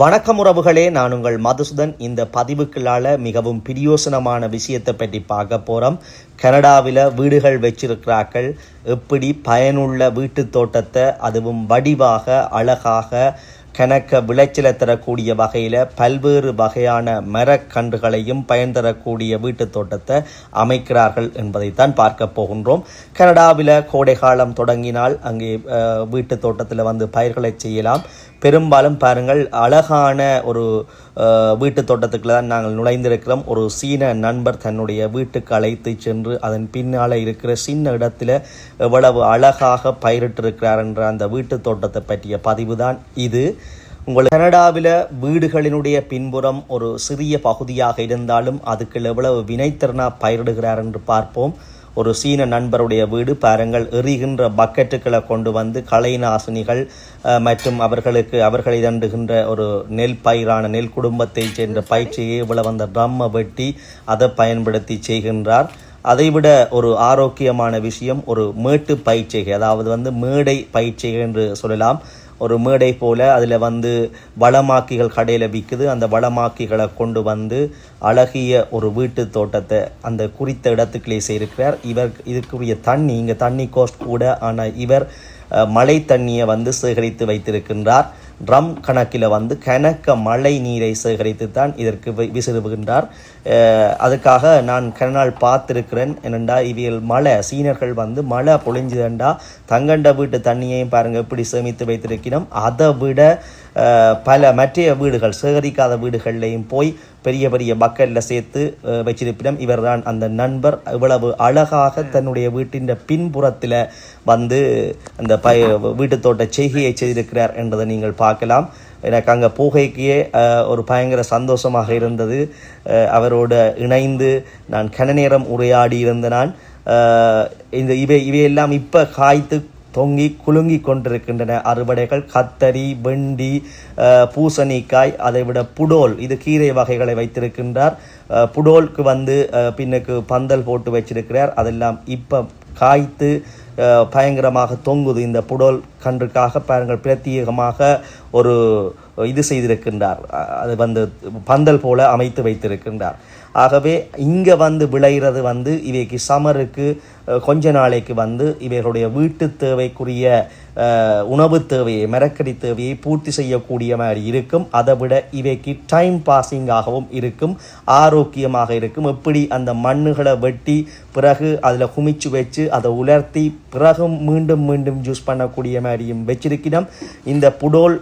வணக்கம் உறவுகளே நான் உங்கள் மதுசூதன். இந்த பதிவுக்குள்ளால மிகவும் பிரியோசனமான விஷயத்தை பற்றி பார்க்க போகிறோம் கனடாவில் வீடுகள் வச்சிருக்கிறார்கள். எப்படி பயனுள்ள வீட்டு தோட்டத்தை அதுவும் வடிவாக அழகாக கணக்க விளைச்சலை தரக்கூடிய வகையில் பல்வேறு வகையான மரக்கன்றுகளையும் பயன் தரக்கூடிய வீட்டுத் தோட்டத்தை அமைக்கிறார்கள் என்பதைத்தான் பார்க்க போகின்றோம். கனடாவில் கோடைகாலம் தொடங்கினால் அங்கே வீட்டுத் தோட்டத்தில் வந்து பயிர்களை செய்யலாம். பெரும்பாலும் பாருங்கள் அழகான ஒரு வீட்டு வீட்டுத் தோட்டத்துக்குள்ள தான் நாங்கள் நுழைந்திருக்கிறோம். ஒரு சீன நண்பர் தன்னுடைய வீட்டுக்கு அழைத்து சென்று அதன் பின்னால் இருக்கிற சின்ன இடத்துல எவ்வளவு அழகாக பயிரிட்டிருக்கிறார் என்ற அந்த வீட்டுத் தோட்டத்தை பற்றிய பதிவு தான் இது. உங்கள் கனடாவில் வீடுகளினுடைய பின்புறம் ஒரு சிறிய பகுதியாக இருந்தாலும் அதுக்கு எவ்வளவு வினைத்திறனா பயிரிடுகிறார் என்று பார்ப்போம். ஒரு சீன நண்பருடைய வீடு பாருங்கள். எறிகின்ற பக்கெட்டுகளை கொண்டு வந்து களை நாசினிகள் மற்றும் அவர்களுக்கு அவர்களை தண்டுகின்ற ஒரு நெல் பயிரான நெல் குடும்பத்தைச் சேர்ந்த பயிற்சியை இவ்வளவு அந்த ட்ரம்மை வெட்டி அதை பயன்படுத்தி செய்கின்றார். அதைவிட ஒரு ஆரோக்கியமான விஷயம் ஒரு மேட்டு பயிற்சிகை அதாவது வந்து மேடை பயிற்சிகை என்று சொல்லலாம். ஒரு மேடை போல் அதில் வந்து வளமாக்கிகள் கடையில் விற்குது அந்த வளமாக்கிகளை கொண்டு வந்து அழகிய ஒரு வீட்டு தோட்டத்தை அந்த குறித்த இடத்துக்குள்ளே செய்திருக்கிறார். இவர் இதுக்குரிய தண்ணி இங்கே தண்ணி கோஸ்ட் கூட ஆனால் இவர் மழை தண்ணியை வந்து சேகரித்து வைத்திருக்கின்றார். ட்ரம் கணக்கில் வந்து கணக்க மழை நீரை சேகரித்து தான் இதற்கு வி- விசிறுகின்றார் அதுக்காக நான் கண்ணால் பார்த்துருக்கிறேன். என்னென்றா இவியல் மழை சீனர்கள் வந்து மழை பொழிஞ்சுதண்டா தங்கண்ட வீட்டு தண்ணியையும் பாருங்கள் எப்படி சேமித்து வைத்திருக்கிறோம். அதை விட பல மற்ற வீடுகள் சேகரிக்காத வீடுகள்லையும் போய் பெரிய பெரிய பக்கெட்டில் சேர்த்து அஹ், வச்சிருப்பிடம் இவர்தான் அந்த நண்பர். இவ்வளவு அழகாக தன்னுடைய வீட்டின் பின்புறத்தில் வந்து அந்த பய வீட்டு தோட்ட செய்கையை செய்திருக்கிறார் என்பதை நீங்கள் பார்த்து பார்க்கலாம். எனக்கு அங்கே போகைக்கே ஒரு பயங்கர சந்தோஷமாக இருந்தது. அவரோட இணைந்து நான் கன நேரம் உரையாடி இருந்த நான் இந்த இவை இவையெல்லாம் இப்போ காய்த்து தொங்கி குலுங்கி கொண்டிருக்கின்றன. அறுவடைகள் கத்தரி வெண்டி பூசணிக்காய் அதைவிட புடோல் இது கீரை வகைகளை வைத்திருக்கின்றார். புடோலுக்கு வந்து பின்னுக்கு பந்தல் போட்டு வச்சிருக்கிறார். அதெல்லாம் இப்போ காய்த்து பயங்கரமாக தொங்குது இந்த புடோல் கன்றுக்காக பாருங்கள் பிரத்யேகமாக ஒரு இது செய்திருக்கின்றார். அது வந்து பந்தல் போல அமைத்து வைத்திருக்கின்றார். ஆகவே இங்கே வந்து விளைகிறது வந்து இவைக்கு சமருக்கு கொஞ்ச நாளைக்கு வந்து இவைகளுடைய வீட்டு தேவைக்குரிய உணவு தேவையை மரக்கடி தேவையை பூர்த்தி செய்யக்கூடிய மாதிரி இருக்கும். அதை விட இவைக்கு டைம் பாசிங்காகவும் இருக்கும் ஆரோக்கியமாக இருக்கும். எப்படி அந்த மண்ணுகளை வெட்டி பிறகு அதில் குமிச்சு வச்சு அதை உலர்த்தி பிறகு மீண்டும் மீண்டும் ஜூஸ் பண்ணக்கூடிய மாதிரியும் வச்சிருக்கிறோம் இந்த புடோல்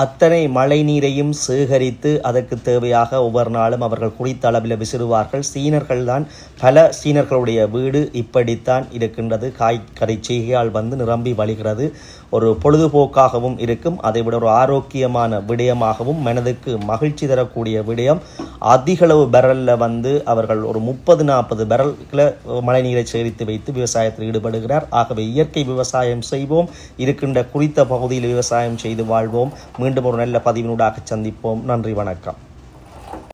அத்தனை மழை நீரையும் சேகரித்து அதற்கு தேவையாக ஒவ்வொரு நாளும் அவர்கள் குறித்த அளவில் விசிறுவார்கள். சீனர்கள் தான் பல சீனர்களுடைய வீடு இப்படித்தான் இருக்கின்றது. காய்கறி செய்கையால் வந்து நிரம்பி வழிகிறது. ஒரு பொழுதுபோக்காகவும் இருக்கும். அதைவிட ஒரு ஆரோக்கியமான விடயமாகவும் மனதுக்கு மகிழ்ச்சி தரக்கூடிய விடயம். அதிகளவு பெரலில் வந்து அவர்கள் ஒரு முப்பது நாற்பது பெரல்களை மழைநீரை சேகரித்து வைத்து விவசாயத்தில் ஈடுபடுகிறார். ஆகவே இயற்கை விவசாயம் செய்வோம். இருக்கின்ற குறித்த பகுதியில் விவசாயம் செய்து வாழ்வோம். மீண்டும் ஒரு நல்ல பதிவினூடாக சந்திப்போம். நன்றி வணக்கம்.